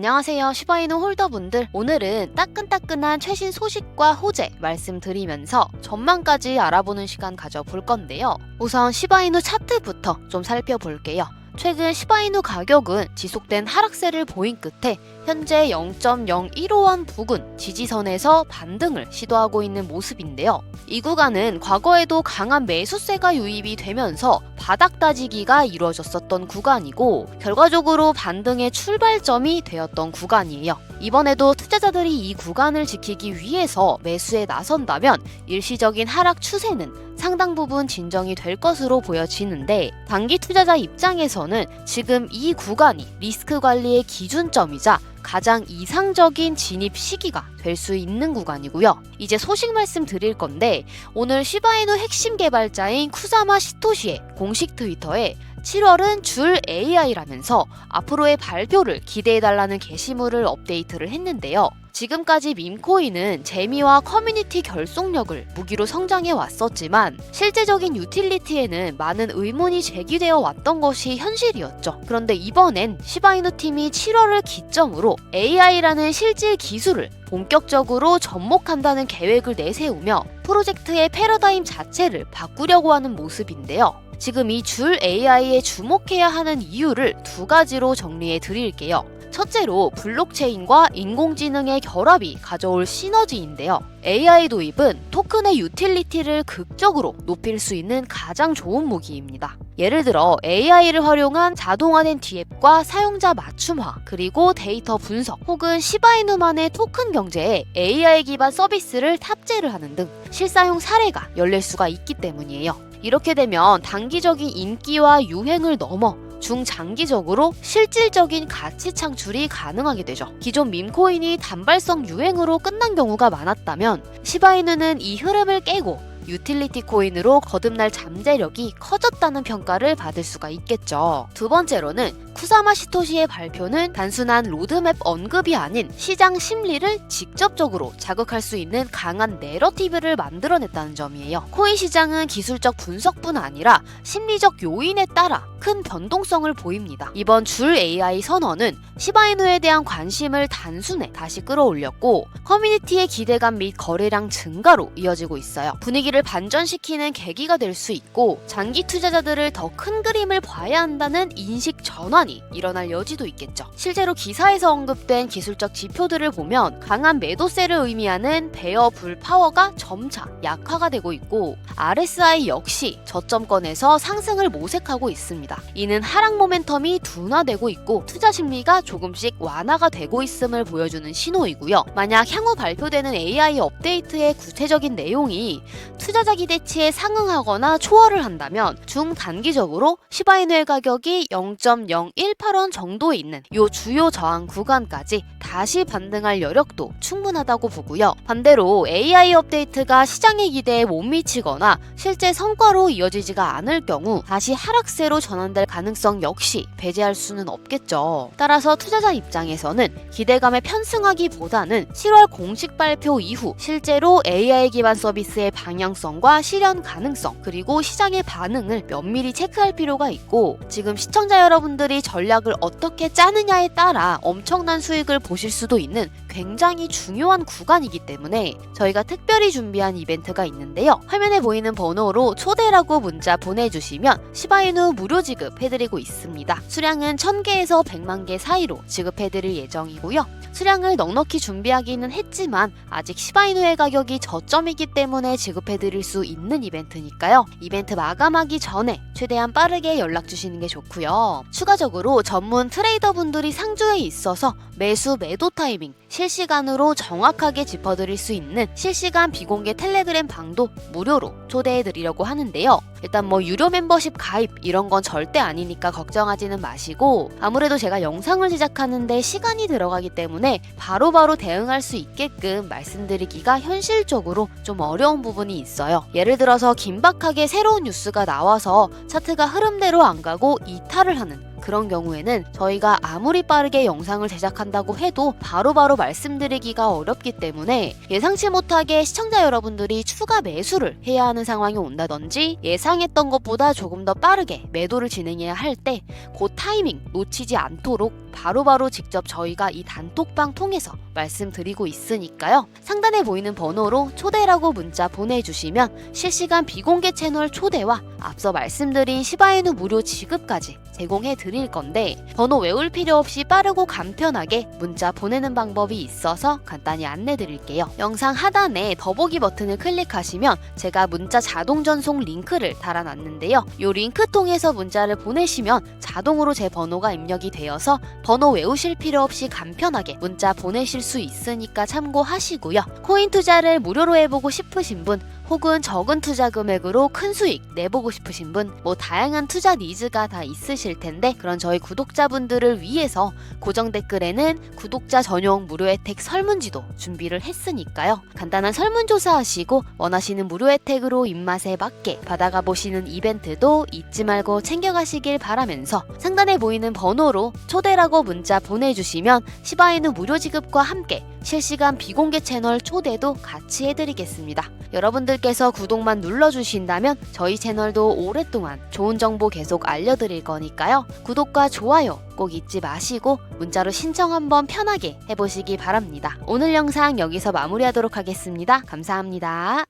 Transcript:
안녕하세요 시바이누 홀더분들. 오늘은 따끈따끈한 최신 소식과 호재 말씀드리면서 전망까지 알아보는 시간 가져볼 건데요. 우선 시바이누 차트부터 좀 살펴볼게요 최근 시바이누 가격은 지속된 하락세를 보인 끝에 현재 0.015원 부근 지지선에서 반등을 시도하고 있는 모습인데요. 이 구간은 과거에도 강한 매수세가 유입이 되면서 바닥 따지기가 이루어졌었던 구간이고 결과적으로 반등의 출발점이 되었던 구간이에요. 이번에도 투자자들이 이 구간을 지키기 위해서 매수에 나선다면 일시적인 하락 추세는 상당 부분 진정이 될 것으로 보여지는데 단기 투자자 입장에서는 지금 이 구간이 리스크 관리의 기준점이자 가장 이상적인 진입 시기가 될 수 있는 구간이고요. 이제 소식 말씀 드릴 건데 오늘 시바이누 핵심 개발자인 쿠사마 시토시의 공식 트위터에 7월은 줄 AI라면서 앞으로의 발표를 기대해달라는 게시물을 업데이트를 했는데요. 지금까지 밈코인은 재미와 커뮤니티 결속력을 무기로 성장해 왔었지만 실제적인 유틸리티에는 많은 의문이 제기되어 왔던 것이 현실이었죠. 그런데 이번엔 시바이누 팀이 7월을 기점으로 AI라는 실질 기술을 본격적으로 접목한다는 계획을 내세우며 프로젝트의 패러다임 자체를 바꾸려고 하는 모습인데요. 지금 이 줄 AI에 주목해야 하는 이유를 두 가지로 정리해 드릴게요. 첫째로 블록체인과 인공지능의 결합이 가져올 시너지인데요. AI 도입은 토큰의 유틸리티를 극적으로 높일 수 있는 가장 좋은 무기입니다. 예를 들어 AI를 활용한 자동화된 디앱과 사용자 맞춤화, 그리고 데이터 분석, 혹은 시바이누만의 토큰 경제에 AI 기반 서비스를 탑재를 하는 등 실사용 사례가 열릴 수가 있기 때문이에요. 이렇게 되면 단기적인 인기와 유행을 넘어 중장기적으로 실질적인 가치 창출이 가능하게 되죠. 기존 밈코인이 단발성 유행으로 끝난 경우가 많았다면 시바이누는 이 흐름을 깨고 유틸리티 코인으로 거듭날 잠재력이 커졌다는 평가를 받을 수가 있겠죠. 두 번째로는 쿠사마 시토시의 발표는 단순한 로드맵 언급이 아닌 시장 심리를 직접적으로 자극할 수 있는 강한 내러티브를 만들어냈다는 점이에요. 코인 시장은 기술적 분석뿐 아니라 심리적 요인에 따라 큰 변동성을 보입니다. 이번 줄 AI 선언은 시바이누에 대한 관심을 단순에 다시 끌어올렸고 커뮤니티의 기대감 및 거래량 증가로 이어지고 있어요. 분위기를 반전시키는 계기가 될 수 있고 장기 투자자들을 더 큰 그림을 봐야 한다는 인식 전환이 일어날 여지도 있겠죠. 실제로 기사에서 언급된 기술적 지표들을 보면 강한 매도세를 의미하는 베어 불 파워가 점차 약화가 되고 있고 RSI 역시 저점권에서 상승을 모색하고 있습니다. 이는 하락 모멘텀이 둔화되고 있고 투자 심리가 조금씩 완화가 되고 있음을 보여주는 신호이고요. 만약 향후 발표되는 AI 업데이트의 구체적인 내용이 투자 자 기대치에 상응하거나 초월을 한다면 중단기적으로 시바이누의 가격이 0.018원 정도에 있는 요 주요 저항 구간까지 다시 반등할 여력도 충분하다고 보고요. 반대로 AI 업데이트가 시장의 기대에 못 미치거나 실제 성과로 이어지지가 않을 경우 다시 하락세로 전환될 가능성 역시 배제할 수는 없겠죠. 따라서 투자자 입장에서는 기대감에 편승하기보다는 7월 공식 발표 이후 실제로 AI 기반 서비스의 방향 성과 실현 가능성 그리고 시장의 반응을 면밀히 체크할 필요가 있고 지금 시청자 여러분들이 전략을 어떻게 짜느냐에 따라 엄청난 수익을 보실 수도 있는 굉장히 중요한 구간이기 때문에 저희가 특별히 준비한 이벤트가 있는데요. 화면에 보이는 번호로 초대라고 문자 보내주시면 시바이누 무료 지급해드리고 있습니다. 수량은 1000개에서 100만 개 사이로 지급해드릴 예정이고요. 수량을 넉넉히 준비하기는 했지만 아직 시바이누의 가격이 저점이기 때문에 지급해 드릴 수 있는 이벤트니까요. 이벤트 마감하기 전에 최대한 빠르게 연락 주시는 게 좋고요. 추가적으로 전문 트레이더 분들이 상주에 있어서 매수 매도 타이밍 실시간으로 정확하게 짚어드릴 수 있는 실시간 비공개 텔레그램 방도 무료로 초대해 드리려고 하는데요. 일단 뭐 유료 멤버십 가입 이런 건 절대 아니니까 걱정하지는 마시고 아무래도 제가 영상을 제작하는데 시간이 들어가기 때문에 바로바로 대응할 수 있게끔 말씀드리기가 현실적으로 좀 어려운 부분이 있어요. 예를 들어서 긴박하게 새로운 뉴스가 나와서 차트가 흐름대로 안 가고 이탈을 하는 그런 경우에는 저희가 아무리 빠르게 영상을 제작한다고 해도 바로 바로 말씀드리기가 어렵기 때문에 예상치 못하게 시청자 여러분들이 추가 매수를 해야 하는 상황이 온다든지 예상했던 것보다 조금 더 빠르게 매도를 진행해야 할 때 그 타이밍 놓치지 않도록 바로바로 직접 저희가 이 단톡방 통해서 말씀드리고 있으니까요. 상단에 보이는 번호로 초대라고 문자 보내주시면 실시간 비공개 채널 초대와 앞서 말씀드린 시바이누 무료 지급까지 제공해 드릴 건데 번호 외울 필요 없이 빠르고 간편하게 문자 보내는 방법이 있어서 간단히 안내 드릴게요. 영상 하단에 더보기 버튼을 클릭하시면 제가 문자 자동 전송 링크를 달아놨는데요. 이 링크 통해서 문자를 보내시면 자동으로 제 번호가 입력이 되어서 번호 외우실 필요 없이 간편하게 문자 보내실 수 있으니까 참고하시고요. 코인 투자를 무료로 해보고 싶으신 분 혹은 적은 투자 금액으로 큰 수익 내보고 싶으신 분, 뭐 다양한 투자 니즈가 다 있으실 텐데 그런 저희 구독자분들을 위해서 고정 댓글에는 구독자 전용 무료 혜택 설문지도 준비를 했으니까요. 간단한 설문조사 하시고 원하시는 무료 혜택으로 입맛에 맞게 받아가 보시는 이벤트도 잊지 말고 챙겨가시길 바라면서 상단에 보이는 번호로 초대라고 문자 보내주시면 시바이누 무료 지급과 함께 실시간 비공개 채널 초대도 같이 해드리겠습니다. 여러분들께서 구독만 눌러주신다면 저희 채널도 오랫동안 좋은 정보 계속 알려드릴 거니까요. 구독과 좋아요 꼭 잊지 마시고 문자로 신청 한번 편하게 해보시기 바랍니다. 오늘 영상 여기서 마무리하도록 하겠습니다. 감사합니다.